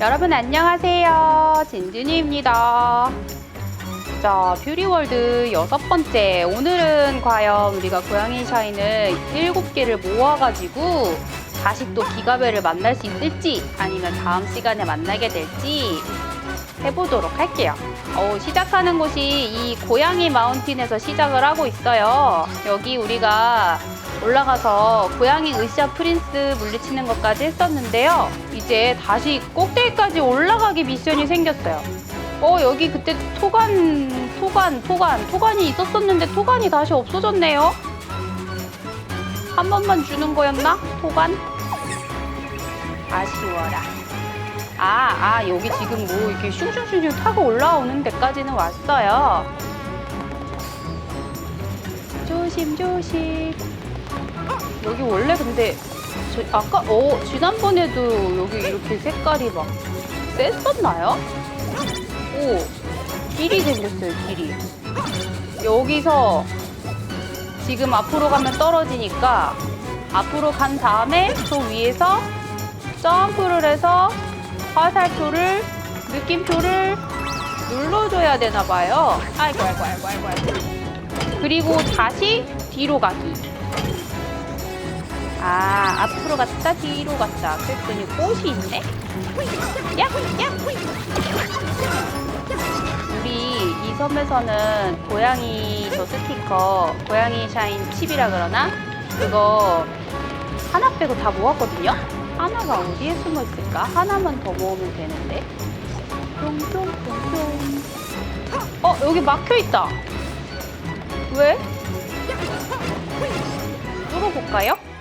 여러분 안녕하세요. 진준이입니다. 자, 뷰리월드 여섯 번째. 오늘은 과연 우리가 고양이 샤인을 일곱 개를 모아가지고 다시 또 기가베를 만날 수 있을지 아니면 다음 시간에 만나게 될지 해보도록 할게요. 어, 시작하는 곳이 이 고양이 마운틴에서 시작을 하고 있어요. 여기 우리가 올라가서 고양이 으쌰 프린스 물리치는 것까지 했었는데요. 이제 다시 꼭대기까지 올라가기 미션이 생겼어요. 어, 여기 그때 토간, 토간, 토간, 토간이 있었었는데 토간이 다시 없어졌네요. 한 번만 주는 거였나? 토간? 아쉬워라. 아, 아, 여기 지금 뭐 이렇게 슝슝슝슝 타고 올라오는 데까지는 왔어요. 조심, 조심. 여기 원래 근데 저 아까 어 지난번에도 여기 이렇게 색깔이 막 셌었나요? 오 길이 생겼어요 길이. 여기서 지금 앞으로 가면 떨어지니까 앞으로 간 다음에 저 위에서 점프를 해서 화살표를 느낌표를 눌러줘야 되나 봐요. 아이고 아이고 아이고 아이고 아이고. 그리고 다시 뒤로 가기 아, 앞으로 갔다 뒤로 갔다. 그랬더니 꽃이 있네. 야, 야. 우리 이 섬에서는 고양이 저 스티커, 고양이 샤인 칩이라 그러나? 그거 하나 빼고 다 모았거든요? 하나가 어디에 숨어 있을까? 하나만 더 모으면 되는데. 뿅뿅뿅뿅. 어, 여기 막혀 있다. 왜? 뚫어볼까요?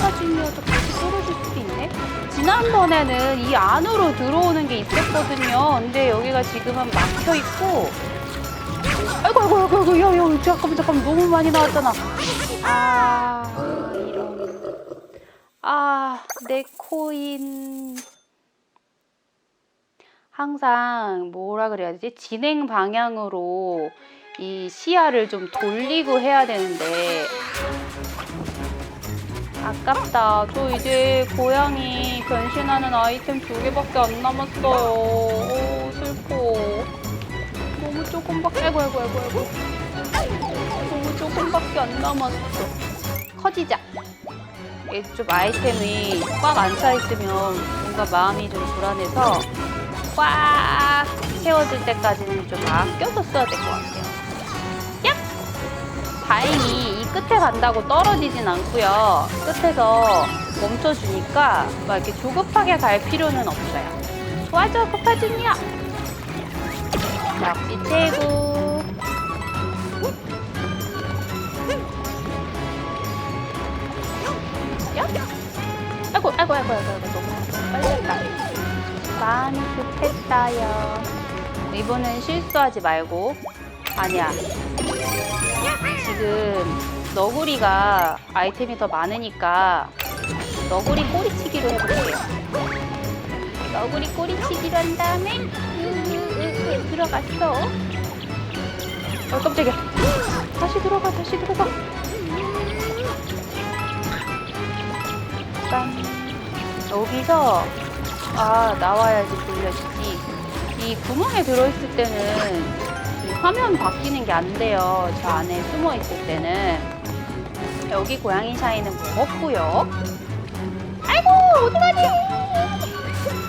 터지면도 다시 떨어질 수도 있네. 지난번에는 이 안으로 들어오는 게 있었거든요. 근데 여기가 지금은 막혀 있고. 아이고 아이고 아이고 아이고 야, 야 잠깐만 잠깐만 너무 많이 나왔잖아. 아 이런. 아내 코인. 항상 뭐라 그래야 되지? 진행 방향으로 이 시야를 좀 돌리고 해야 되는데 아깝다. 저 이제 고양이 변신하는 아이템 두 개밖에 안 남았어요. 오, 슬퍼. 너무 조금밖에, 아이고, 아이고, 아이고, 아이고. 너무 조금밖에 안 남았어. 커지자. 이게 좀 아이템이 꽉 안 차 있으면 뭔가 마음이 좀 불안해서 꽉 채워질 때까지는 좀 아껴서 써야 될 것 같아요. 야! 다행히 이 끝에 간다고 떨어지진 않고요. 끝에서 멈춰주니까 막 이렇게 조급하게 갈 필요는 없어요. 좋아져, 코파준이야. 역시 최고. 야? 아이고, 아이고, 아이고, 아이고, 아이고, 너무 빨리 했다. 많이 급했어요. 이번엔 실수하지 말고. 아니야. 지금 너구리가 아이템이 더 많으니까 너구리 꼬리치기로 해볼게요. 너구리 꼬리치기로 한 다음에 으으으으 들어갔어. 어 깜짝이야. 다시 들어가 다시 들어가. 짠. 여기서 아 나와야지 들려지지. 이 구멍에 들어있을 때는 이 화면 바뀌는 게 안 돼요. 저 안에 숨어 있을 때는. 여기 고양이 샤이는 먹었고요. 아이고, 어떡하지?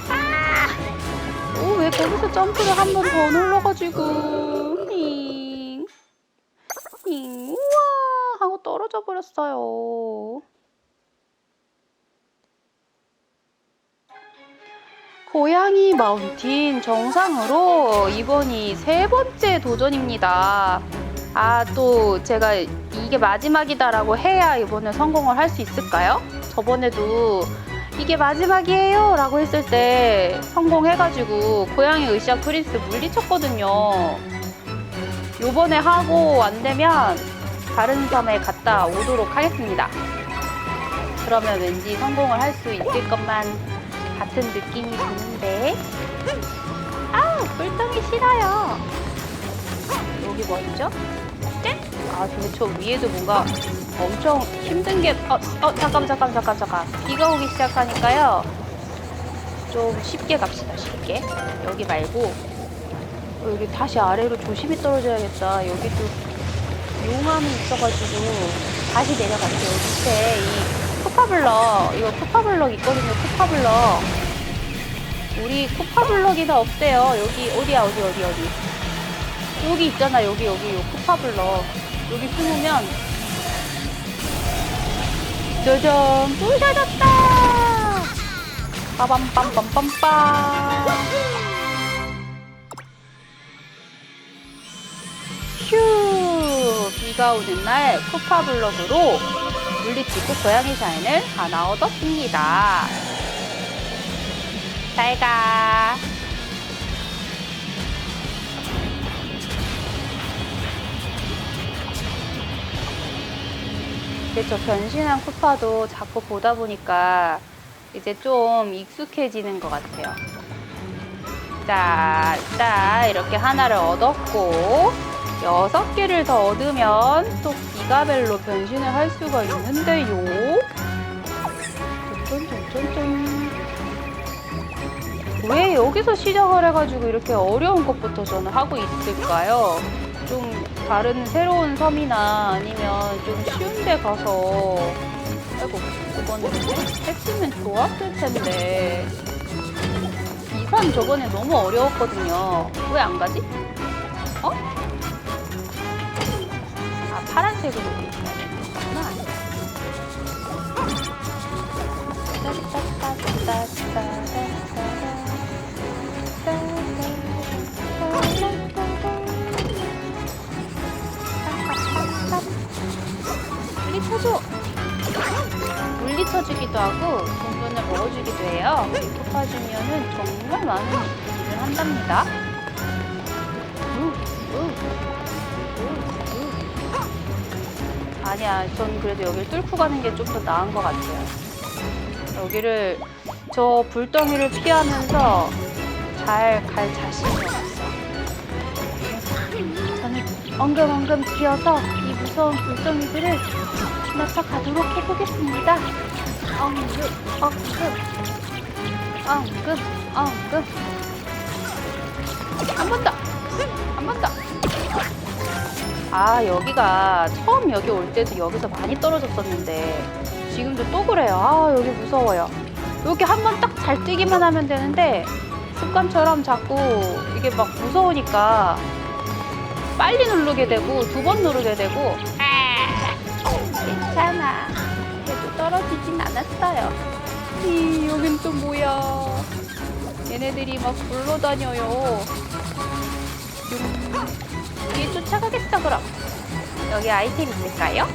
아! 오, 왜 거기서 점프를 한 번 더 눌러가지고. 잉. 잉, 우와! 하고 떨어져 버렸어요. 고양이 마운틴 정상으로 이번이 세 번째 도전입니다. 아, 또 제가 이게 마지막이다라고 해야 이번에 성공을 할 수 있을까요? 저번에도 이게 마지막이에요 라고 했을 때 성공해가지고 고양이 으쌰 프린스 물리쳤거든요. 요번에 하고 안 되면 다른 섬에 갔다 오도록 하겠습니다. 그러면 왠지 성공을 할 수 있을 것만 같은 느낌이 드는데. 아 물통이 싫어요. 여기 뭐죠? 짠! 아 근데 저 위에도 뭔가 엄청 힘든 게 어, 어 잠깐 잠깐 잠깐 잠깐. 비가 오기 시작하니까요. 좀 쉽게 갑시다 쉽게. 여기 말고. 어, 여기 다시 아래로 조심히 떨어져야겠다. 여기도 용암이 있어가지고 다시 내려갈게요 밑에. 이 쿠파블럭. 이거 쿠파블럭 있거든요 쿠파블럭. 우리 쿠파블럭이나 없대요. 여기 어디야 어디 어디 어디? 여기 있잖아 여기 여기 요 쿠파블럭. 여기 숨으면. 짜잔 부셔졌다! 빠밤빰빰빰빰. 휴! 비가 오는 날 쿠파블럭으로 물리치고 고양이 샤인을 하나 얻었습니다. 잘가. 근데 저 변신한 쿠파도 자꾸 보다 보니까 이제 좀 익숙해지는 것 같아요. 자, 자, 이렇게 하나를 얻었고, 여섯 개를 더 얻으면 또 기가벨로 변신을 할 수가 있는데요. 쫀쫀쫀쫀. 왜 여기서 시작을 해가지고 이렇게 어려운 것부터 저는 하고 있을까요? 좀 다른 새로운 섬이나 아니면 좀 쉬운 데 가서 아이고 이거는 했으면 좋았을 텐데 이섬 저번에 너무 어려웠거든요 왜 안 가지? 파란색으로 있어야 되는 거구나 물리쳐줘! 물리쳐주기도 하고 돈돈을 먹어주기도 해요. 덮어주면은 정말 많은 일을 한답니다. 우, 우, 우, 아니야, 전 그래도 여길 뚫고 가는 게 좀 더 나은 것 같아요. 여기를 저 불덩이를 피하면서 잘 갈 자신이 없어. 저는 엉금엉금 기어서 이 무서운 불덩이들을 지나쳐가도록 해보겠습니다. 엉금, 엉금, 엉금, 엉금. 더, 한번 더. 아, 여기가 처음 여기 올 때도 여기서 많이 떨어졌었는데 지금도 또 그래요. 아, 여기 무서워요. 여기 한번 딱 잘 뛰기만 하면 되는데 습관처럼 자꾸 이게 막 무서우니까 빨리 누르게 되고 두 번 누르게 되고 아, 괜찮아. 그래도 떨어지진 않았어요. 이 여긴 또 뭐야? 얘네들이 막 굴러다녀요 뒤에 쫓아가겠어 그럼 여기 아이템 있을까요?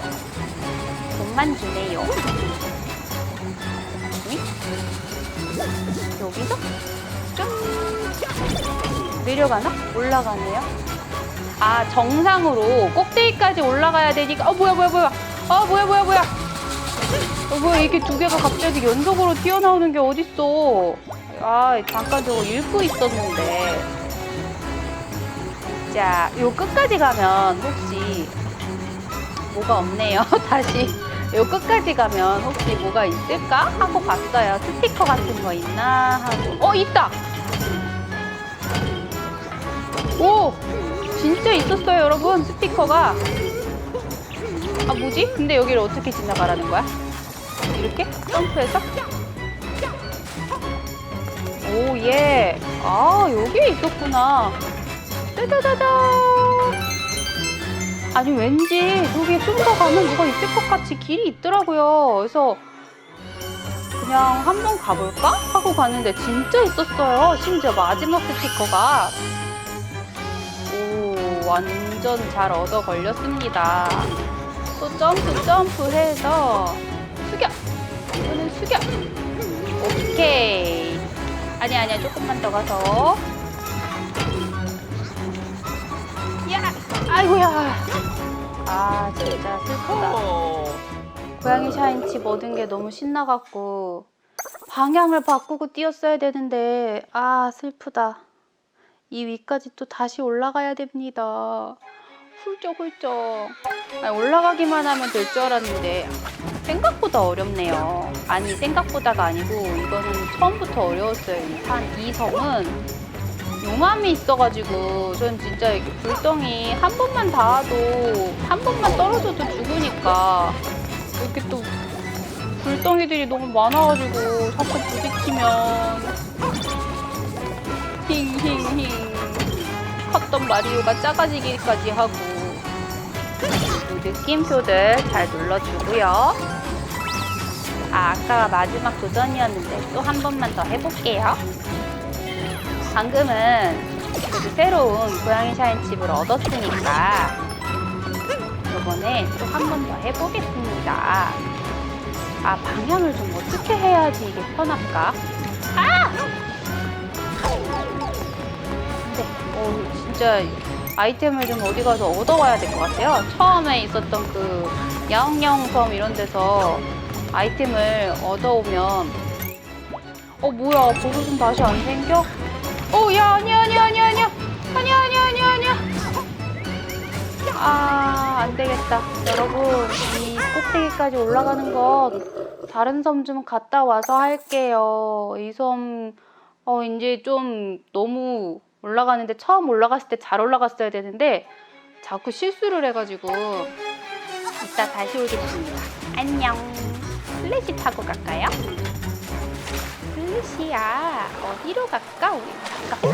돈만 주네요. 응? 여기서? 좀 내려가나? 올라가네요. 아 정상으로 꼭대기까지 올라가야 되니까. 어 뭐야 뭐야 뭐야. 아 뭐야 뭐야 뭐야. 어 뭐야 이렇게 두 개가 갑자기 연속으로 튀어나오는 게 어딨어. 아 잠깐 저거 읽고 있었는데 자 요 끝까지 가면 혹시 뭐가 없네요. 다시 요 끝까지 가면 혹시 뭐가 있을까? 하고 봤어요. 스티커 같은 거 있나? 하고. 어 있다! 오! 진짜 있었어요 여러분 스티커가. 아 뭐지? 근데 여기를 어떻게 지나가라는 거야? 이렇게? 점프해서? 오 예 아 여기에 있었구나 짜자자자 아니 왠지 여기 좀 더 가면 뭐가 있을 것 같이 길이 있더라고요 그래서 그냥 한번 가볼까? 하고 갔는데 진짜 있었어요 심지어 마지막 스티커가 오, 완전 잘 얻어 걸렸습니다. 또 점프, 점프 해서 숙여! 이거는 숙여! 오케이. 아니, 아니야. 조금만 더 가서. 아이고야! 아, 진짜 슬프다. 고양이 샤인칩 얻은 게 너무 신나갖고 방향을 바꾸고 뛰었어야 되는데 아 슬프다 이 위까지 또 다시 올라가야 됩니다 훌쩍훌쩍. 아니, 올라가기만 하면 될 줄 알았는데 생각보다 어렵네요. 아니 생각보다가 아니고 이거는 처음부터 어려웠어요. 이 산, 이 섬은 용암이 있어가지고 전 진짜 이렇게 불덩이 한 번만 닿아도 한 번만 떨어져도 죽으니까 이렇게 또 불덩이들이 너무 많아가지고 자꾸 부딪히면 힝힝힝 컸던 마리오가 작아지기까지 하고 이 느낌표들 잘 눌러주고요. 아, 아까가 마지막 도전이었는데 또 한 번만 더 해볼게요. 방금은 그래도 새로운 고양이 샤인칩을 얻었으니까 이번에 또 한 번 더 해보겠습니다. 아, 방향을 좀 어떻게 해야지 이게 편할까? 아! 근데, 어, 진짜 아이템을 좀 어디 가서 얻어와야 될 것 같아요. 처음에 있었던 그 야옹야옹 섬 이런 데서 아이템을 얻어오면 어 뭐야 버섯은 다시 안 생겨? 오, 야, 아니야, 아니야, 아니야, 아니야. 아니야, 아니야, 아니야, 아니야. 아, 안 되겠다. 여러분, 이 꼭대기까지 올라가는 건 다른 섬 좀 갔다 와서 할게요. 이 섬, 어, 이제 좀 너무 올라가는데 처음 올라갔을 때 잘 올라갔어야 되는데 자꾸 실수를 해가지고 이따 다시 오겠습니다. 안녕. 플래시 타고 갈까요? 슬래시야 어디로 갈까? 우리 가깝게.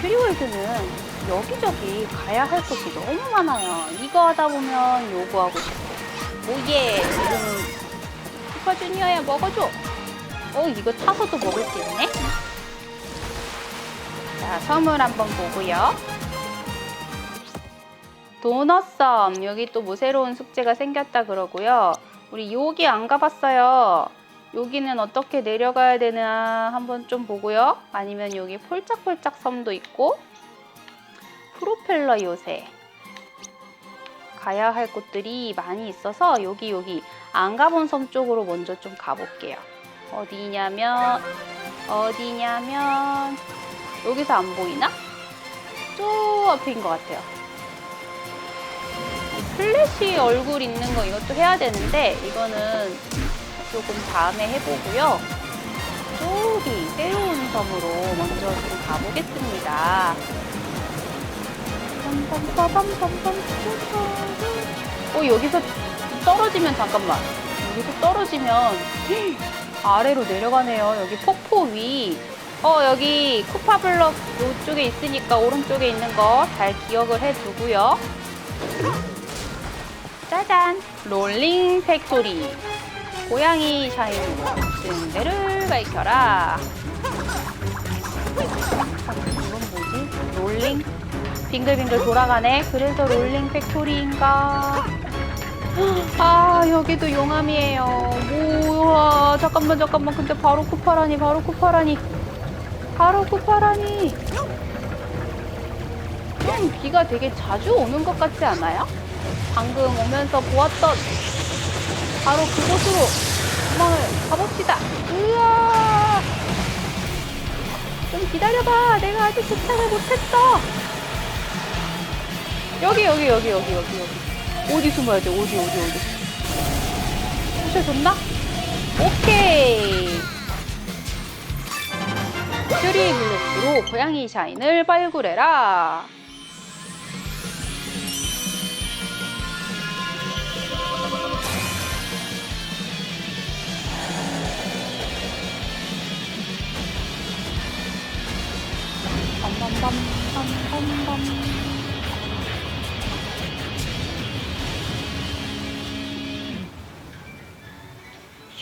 퓨리월드는 여기저기 가야 할 곳이 너무 많아요. 이거 하다 보면 요거 하고 싶고 오예 이거는 슈퍼주니어야 먹어줘. 어 이거 타서도 먹을 수 있네. 자, 섬을 한번 보고요. 도넛섬 여기 또 뭐 새로운 숙제가 생겼다 그러고요. 우리 여기 안 가봤어요. 여기는 어떻게 내려가야 되나 한번 좀 보고요. 아니면 여기 폴짝폴짝 섬도 있고 프로펠러 요새 가야 할 곳들이 많이 있어서 여기 여기 안 가본 섬 쪽으로 먼저 좀 가볼게요. 어디냐면 어디냐면 여기서 안 보이나? 저 앞인 것 같아요. 플래시 얼굴 있는 거 이것도 해야 되는데 이거는 조금 다음에 해보고요. 저기 새로운 섬으로 먼저 좀 가보겠습니다. 어 여기서 떨어지면 잠깐만 여기서 떨어지면 아래로 내려가네요. 여기 폭포 위. 어 여기 쿠파블럭 이쪽에 있으니까 오른쪽에 있는 거 잘 기억을 해두고요. 짜잔! 롤링 팩토리. 고양이 샤인으로 침대를 밝혀라. 이건 뭐지? 롤링? 빙글빙글 돌아가네. 그래서 롤링 팩토리인가? 아, 여기도 용암이에요. 뭐야. 잠깐만, 잠깐만. 근데 바로 쿠파라니, 바로 쿠파라니. 바로 쿠파라니. 좀 비가 되게 자주 오는 것 같지 않아요? 방금 오면서 보았던 바로 그곳으로 도망을 가봅시다. 으아! 좀 기다려봐. 내가 아직 도착을 못했어. 여기 여기 여기 여기 여기 여기. 어디 숨어야 돼? 어디 어디 어디? 부셔졌나? 오케이. 퓨리 블록으로 고양이 샤인을 발굴해라.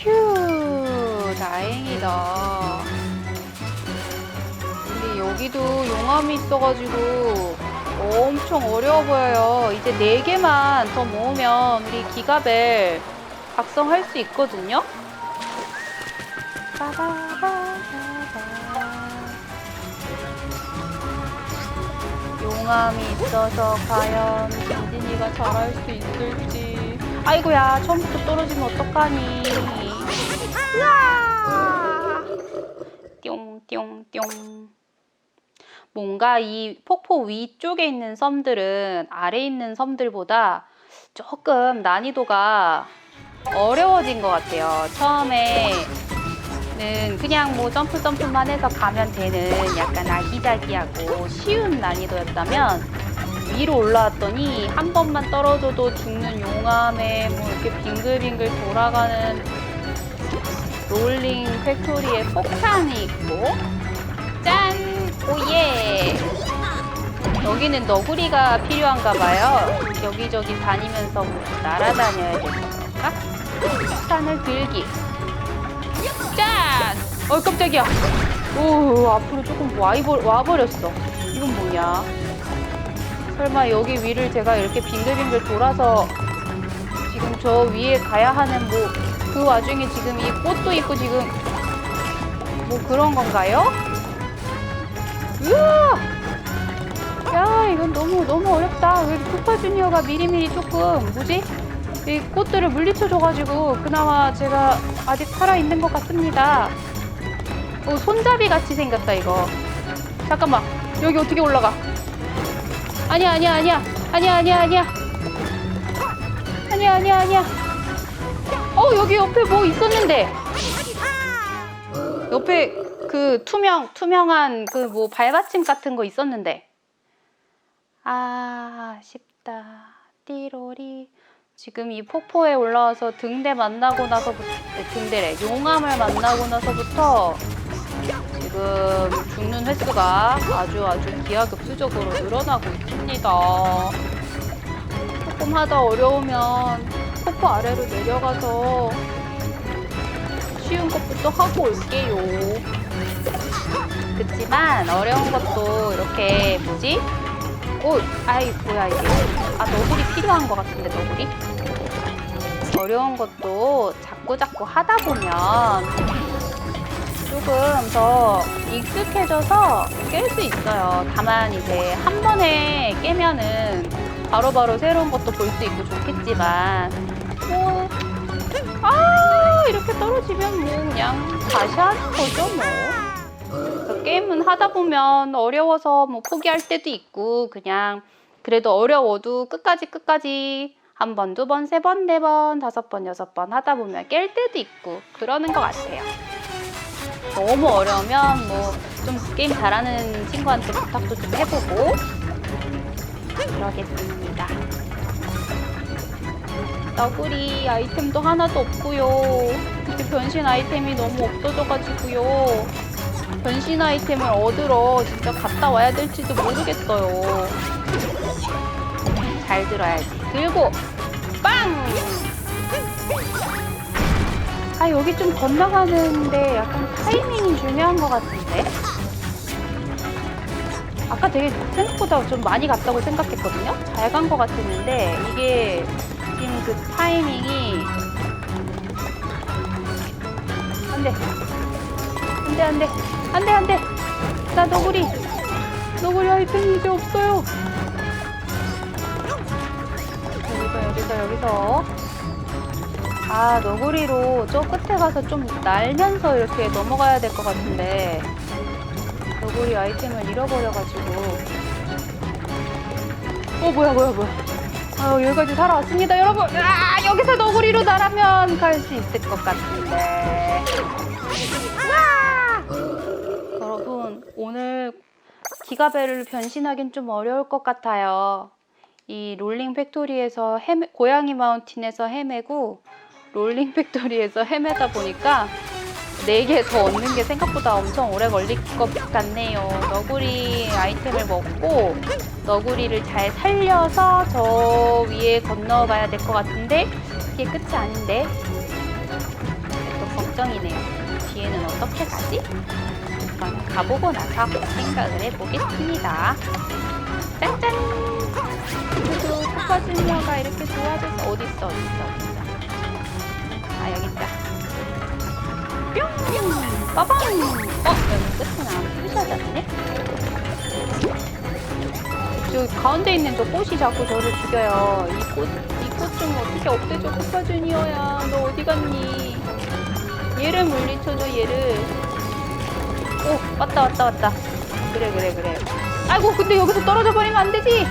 휴, 다행이다. 근데 여기도 용암이 있어가지고 엄청 어려워 보여요. 이제 네 개만 더 모으면 우리 기가벨 각성할 수 있거든요. 빠바 용암이 있어서 과연 진진이가 잘할 수 있을지. 아이고야, 처음부터 떨어지면 어떡하니. 으아! 뿅뿅뿅. 뭔가 이 폭포 위쪽에 있는 섬들은 아래에 있는 섬들보다 조금 난이도가 어려워진 것 같아요. 처음에 는 그냥 뭐 점프 점프만 해서 가면 되는 약간 아기자기하고 쉬운 난이도였다면 위로 올라왔더니 한 번만 떨어져도 죽는 용암에 뭐 이렇게 빙글빙글 돌아가는 롤링 팩토리에 폭탄이 있고 짠! 오예! 여기는 너구리가 필요한가 봐요. 여기저기 다니면서 뭐 날아다녀야 돼서 그런가? 폭탄을 들기. 짠! 어 깜짝이야. 오 앞으로 조금 와이버, 와버렸어. 이건 뭐냐? 설마 여기 위를 제가 이렇게 빙글빙글 돌아서 지금 저 위에 가야 하는 뭐 그 와중에 지금 이 꽃도 있고 지금 뭐 그런 건가요? 우와! 야 이건 너무 너무 어렵다. 왜 쿠파 주니어가 미리미리 조금 뭐지? 이 꽃들을 물리쳐줘가지고 그나마 제가 아직 살아있는 것 같습니다. 오, 손잡이 같이 생겼다, 이거. 잠깐만. 여기 어떻게 올라가? 아니야, 아니야, 아니야. 아니야, 아니야, 아니야. 아니야, 아니야, 아니야. 어, 여기 옆에 뭐 있었는데. 옆에 그 투명, 투명한 그 뭐 발받침 같은 거 있었는데. 아, 아쉽다. 띠로리. 지금 이 폭포에 올라와서 등대 만나고 나서부터, 네, 등대래. 용암을 만나고 나서부터 지금 죽는 횟수가 아주 아주 기하급수적으로 늘어나고 있습니다. 조금 하다 어려우면 폭포 아래로 내려가서 쉬운 것부터 하고 올게요. 그치만 어려운 것도 이렇게 뭐지? 오, 아이 뭐야 이게? 아 너구리 필요한 것 같은데 너구리? 어려운 것도 자꾸 자꾸 하다 보면 조금 더 익숙해져서 깰 수 있어요. 다만 이제 한 번에 깨면은 바로바로 새로운 것도 볼 수 있고 좋겠지만 뭐 아, 이렇게 떨어지면 뭐 그냥 다시 하는 거죠 뭐. 그래서 게임은 하다 보면 어려워서 뭐 포기할 때도 있고 그냥 그래도 어려워도 끝까지 끝까지 한 번, 두 번, 세 번, 네 번, 다섯 번, 여섯 번 하다 보면 깰 때도 있고 그러는 것 같아요. 너무 어려우면 뭐 좀 게임 잘하는 친구한테 부탁도 좀 해보고 그러겠습니다. 너구리 아이템도 하나도 없고요. 이제 변신 아이템이 너무 없어져가지고요. 변신 아이템을 얻으러 진짜 갔다 와야 될지도 모르겠어요. 잘 들어야지. 들고 빵! 아 여기 좀 건너가는데 약간 타이밍이 중요한 것 같은데? 아까 되게 생각보다 좀 많이 갔다고 생각했거든요? 잘 간 것 같았는데 이게 지금 그 타이밍이 안돼 안돼 안돼 안돼 안돼 나 너구리 너구리 아이템이 이제 없어요 여기서 여기서. 아 너구리로 저 끝에 가서 좀 날면서 이렇게 넘어가야 될 것 같은데. 너구리 아이템을 잃어버려가지고. 어 뭐야 뭐야 뭐야. 아 여기까지 살아왔습니다 여러분. 아 여기서 너구리로 날아면 갈 수 있을 것 같은데. 와! 여러분 오늘 기가벨을 변신하긴 좀 어려울 것 같아요 이 롤링 팩토리에서 헤매, 고양이 마운틴에서 헤매고 롤링 팩토리에서 헤매다 보니까 4개 더 얻는 게 생각보다 엄청 오래 걸릴 것 같네요. 너구리 아이템을 먹고 너구리를 잘 살려서 저 위에 건너가야 될 것 같은데 그게 끝이 아닌데 또 걱정이네요. 뒤에는 어떻게 가지? 가보고 나서 생각을 해보겠습니다. 짠짠! 그래도 코파 주니어가 이렇게 도와줘서 어딨어 어딨어 어딨어 아 여기 있다 뿅! 빠방! 어? 여기 끝은 안 부셔졌네? 저 가운데 있는 저 꽃이 자꾸 저를 죽여요. 이 꽃, 이 꽃 좀 어떻게 없애줘, 코파 주니어야. 너 어디 갔니? 얘를 물리쳐줘, 얘를. 오, 왔다, 왔다, 왔다. 그래 그래 그래 아이고 근데 여기서 떨어져 버리면 안 되지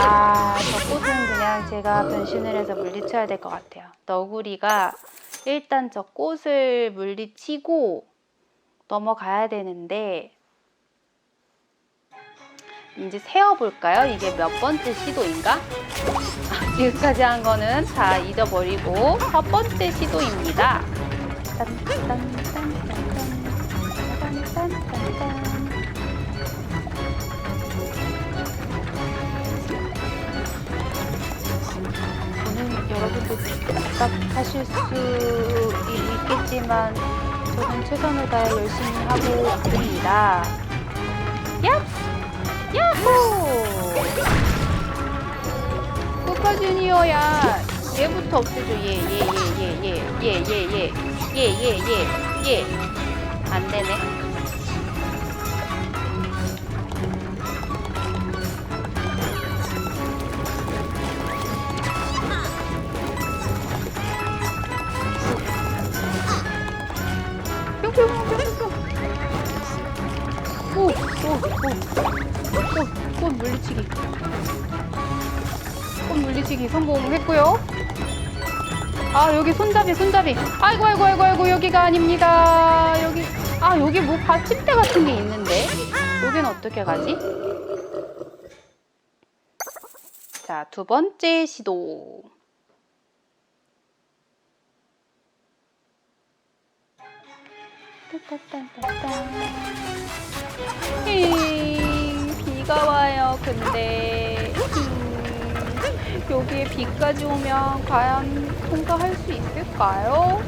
아, 저 꽃은 그냥 제가 변신을 해서 물리쳐야 될 것 같아요. 너구리가 일단 저 꽃을 물리치고 넘어가야 되는데 이제 세어볼까요? 이게 몇 번째 시도인가? 아, 지금까지 한 거는 다 잊어버리고 첫 번째 시도입니다. 딴, 딴, 딴. 여러분도 답답하실 수 있겠지만 저는 최선을 다해 열심히 하고 있습니다. 얍! 야호! 쿠파 주니어야 얘부터 없애줘 얘얘얘얘얘얘얘얘얘얘얘안 되네 꽃 물리치기 성공했고요. 아 여기 손잡이 손잡이. 아이고 아이고 아이고 아이고 여기가 아닙니다. 여기 아 여기 뭐 받침대 같은 게 있는데 여기는 어떻게 가지? 자 두 번째 시도. 비가 와요. 근데 힝, 여기에 비까지 오면 과연 통과할 수 있을까요?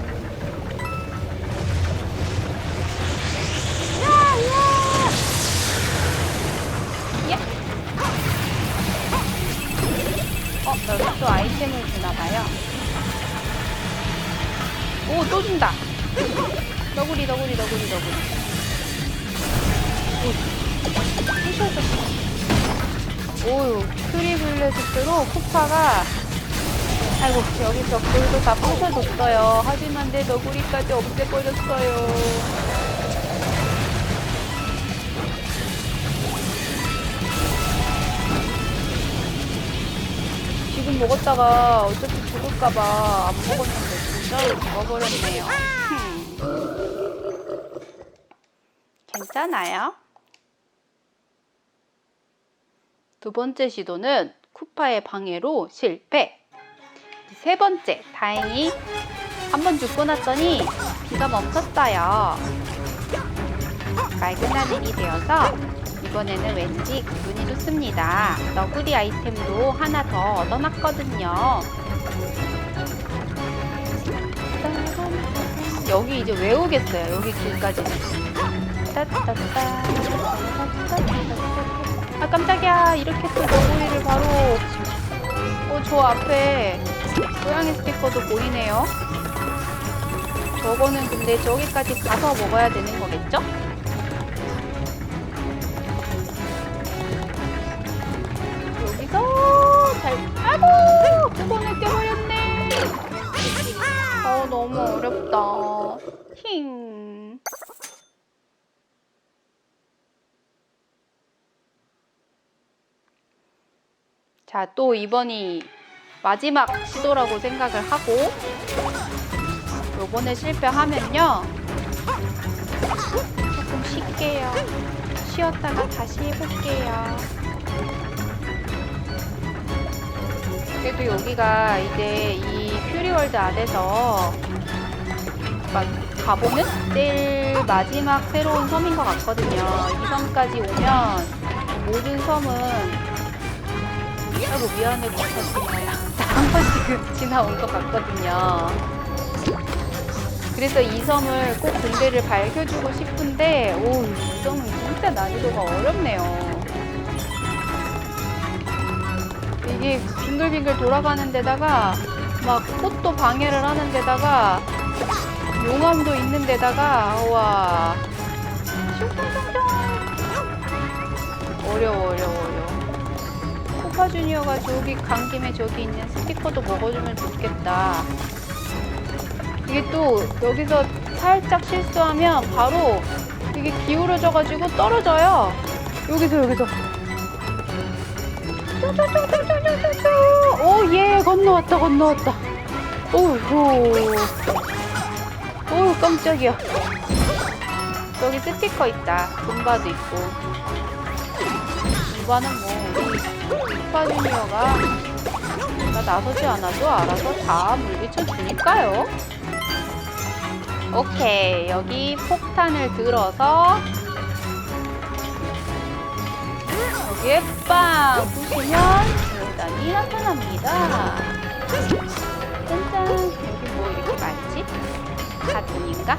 야, 야! 야! 어, 여기 또 아이템을 주나봐요. 오, 또 준다. 너구리, 너구리, 너구리, 너구리. 부셔졌어. 오유, 트리블레스트로 쿠파가 아이고 여기서 불도 다 부셔졌어요. 하지만 내 너구리까지 없애버렸어요. 지금 먹었다가 어차피 죽을까봐 안 먹었는데 진짜로 죽어버렸네요. 흠. 괜찮아요? 두 번째 시도는 쿠파의 방해로 실패. 세 번째, 다행히 한 번 죽고 났더니 비가 멈췄어요. 맑은 하늘이 되어서 이번에는 왠지 기분이 좋습니다. 너구리 아이템도 하나 더 얻어놨거든요. 여기 이제 외우겠어요. 여기 길까지는. 따따따. 아 깜짝이야 이렇게 또 너구리를 바로 어저 앞에 고양이 스티커도 보이네요 저거는 근데 저기까지 가서 먹어야 되는 거겠죠? 자, 또 이번이 마지막 시도라고 생각을 하고 요번에 실패하면요. 조금 쉴게요. 쉬었다가 다시 해볼게요. 그래도 여기가 이제 이 퓨리월드 안에서 막 가보는 제일 마지막 새로운 섬인 것 같거든요. 이 섬까지 오면 모든 섬은 아이고 미안해 못하시나요? 한 번씩 지나온 것 같거든요. 그래서 이 섬을 꼭 근대를 밝혀주고 싶은데 오, 이 섬은 진짜 난이도가 어렵네요. 이게 빙글빙글 돌아가는 데다가 막 꽃도 방해를 하는 데다가 용암도 있는 데다가 와 어려워 어려워 어려워 코파 주니어가 저기 간 김에 저기 있는 스티커도 먹어주면 좋겠다. 이게 또 여기서 살짝 실수하면 바로 이 이게 기울어져가지고 떨어져요. 여기서 여기서. 쭈쭈쭈쭈쭈쭈쭈. 오, 예, 건너왔다, 건너왔다. 오호. 오, 깜짝이야. 여기 스티커 있다. 금바도 있고. 이거는 뭐, 우리 슈퍼주니어가 나 나서지 않아도 알아서 다 물리쳐 주니까요. 오케이. 여기 폭탄을 들어서 여기에 빵 부시면 요단이 나타납니다. 짠짠. 여기 뭐 이렇게 많지? 다 돈인가?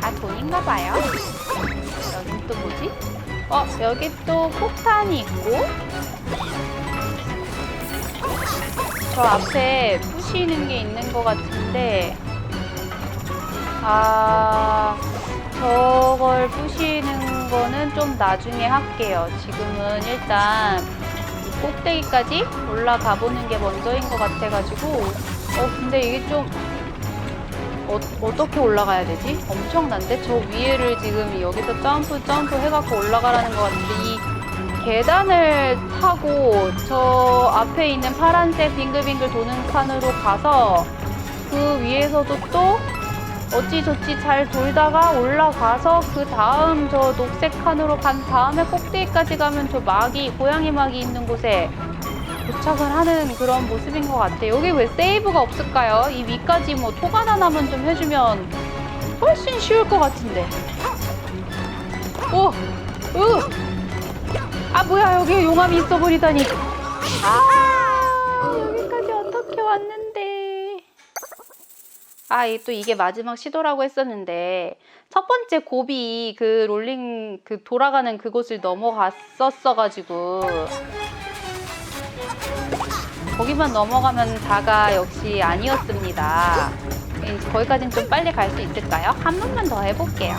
다 돈인가 봐요. 여긴 또 뭐지? 어, 여기 또 폭탄이 있고. 저 앞에 부시는 게 있는 것 같은데. 아 저걸 부시는 거는 좀 나중에 할게요. 지금은 일단 이 꼭대기까지 올라가 보는 게 먼저인 것 같아가지고. 어 근데 이게 좀 어, 어떻게 올라가야 되지? 엄청난데? 저 위에를 지금 여기서 점프 점프 해갖고 올라가라는 것 같은데 이 계단을 타고 저 앞에 있는 파란색 빙글빙글 도는 칸으로 가서 그 위에서도 또 어찌저찌 잘 돌다가 올라가서 그 다음 저 녹색 칸으로 간 다음에 꼭대기까지 가면 저 막이 고양이 막이 있는 곳에 도착을 하는 그런 모습인 것 같아요. 여기 왜 세이브가 없을까요? 이 위까지 뭐 토간 하나만 좀 해주면 훨씬 쉬울 것 같은데. 오, 으, 아 뭐야 여기 용암이 있어 버리다니. 아 여기까지 어떻게 왔는데? 아, 이또 이게 마지막 시도라고 했었는데 첫 번째 곱이 그 롤링 그 돌아가는 그곳을 넘어갔었어가지고 거기만 넘어가면 다가 역시 아니었습니다. 이제 거기까지는 좀 빨리 갈 수 있을까요? 한 번만 더 해볼게요.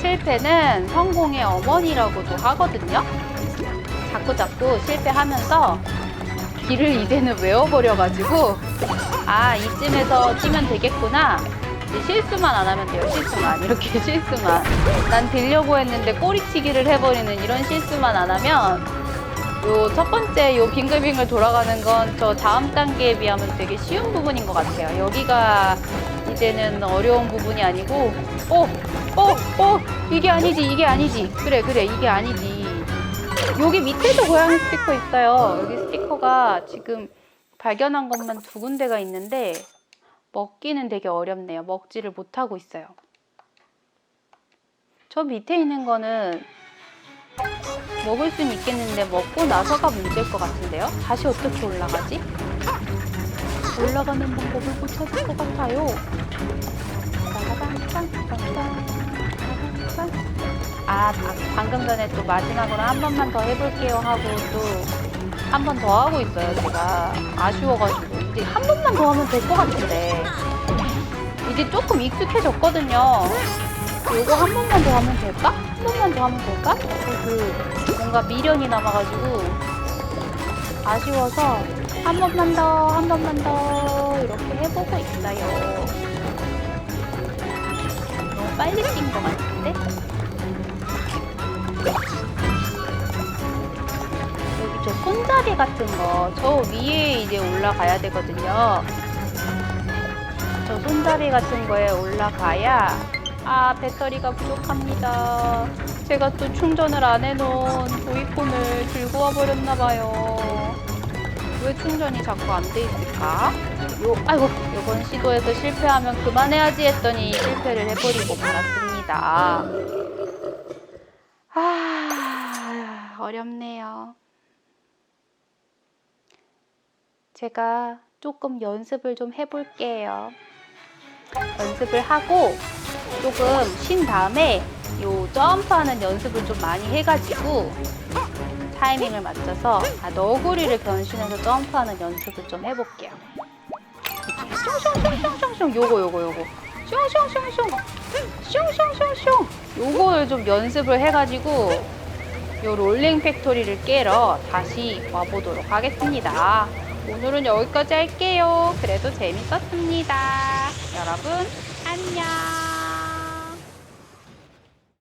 실패는 성공의 어머니라고도 하거든요. 자꾸 자꾸 실패하면서 길을 이제는 외워버려가지고 아 이쯤에서 뛰면 되겠구나 실수만 안 하면 돼요 실수만 이렇게 실수만 난 들려고 했는데 꼬리치기를 해버리는 이런 실수만 안 하면 요 첫 번째 요 빙글빙글 돌아가는 건 저 다음 단계에 비하면 되게 쉬운 부분인 것 같아요 여기가 이제는 어려운 부분이 아니고 어, 어, 어, 이게 아니지, 이게 아니지. 그래, 그래, 이게 아니지. 여기 밑에도 고양이 스티커 있어요. 여기 스티커가 지금 발견한 것만 두 군데가 있는데 먹기는 되게 어렵네요. 먹지를 못하고 있어요. 저 밑에 있는 거는 먹을 수는 있겠는데 먹고 나서가 문제일 것 같은데요. 다시 어떻게 올라가지? 올라가는 방법을 못 찾을 것 같아요. 아, 바- 방금 전에 또 마지막으로 한 번만 더 해볼게요 하고 또 한 번 더 하고 있어요, 제가. 아쉬워가지고. 이제 한 번만 더 하면 될 것 같은데. 이제 조금 익숙해졌거든요. 요거 한 번만 더 하면 될까? 한 번만 더 하면 될까? 그 뭔가 미련이 남아가지고 아쉬워서 한 번만 더, 한 번만 더 이렇게 해보고 있어요. 너무 빨리 뛴 것 같은데? 여기 저 손잡이 같은 거, 저 위에 이제 올라가야 되거든요. 저 손잡이 같은 거에 올라가야, 아, 배터리가 부족합니다. 제가 또 충전을 안 해놓은 조이콘을 들고 와버렸나봐요. 왜 충전이 자꾸 안 돼 있을까? 요, 아이고, 요번 시도에서 실패하면 그만해야지 했더니 실패를 해버리고 말았습니다. 아, 어렵네요. 제가 조금 연습을 좀 해볼게요. 연습을 하고 조금 쉰 다음에 요 점프하는 연습을 좀 많이 해가지고 타이밍을 맞춰서 아, 너구리를 변신해서 점프하는 연습을 좀 해볼게요. 슝슝슝슝슝슝 요거 요거 요거 슝슝슝슝 슝슝슝슝 요거를 좀 연습을 해가지고 요 롤링 팩토리를 깨러 다시 와보도록 하겠습니다. 오늘은 여기까지 할게요. 그래도 재밌었습니다. 여러분 안녕.